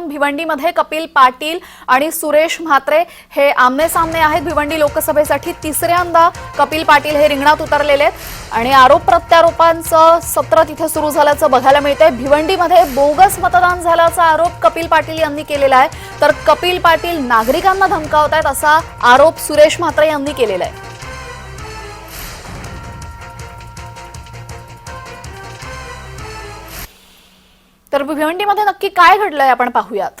भिवंडीमध्ये कपिल पाटील आणि सुरेश म्हात्रे हे आमने सामने आहेत. भिवंडी लोकसभेसाठी तिसऱ्यांदा कपिल पाटील हे रिंगणात उतरलेले आहेत. आणि आरोप प्रत्यारोपांचं सत्र तिथे सुरू झाल्याचं बघायला मिळतंय. भिवंडीमध्ये बोगस मतदान झाल्याचा आरोप कपिल पाटील यांनी केलेला आहे. तर कपिल पाटील नागरिकांना धमकावत आहेत असा आरोप सुरेश म्हात्रे यांनी केलेला आहे. तर भिवंडीमध्ये नक्की काय घडलंय आपण पाहूयात.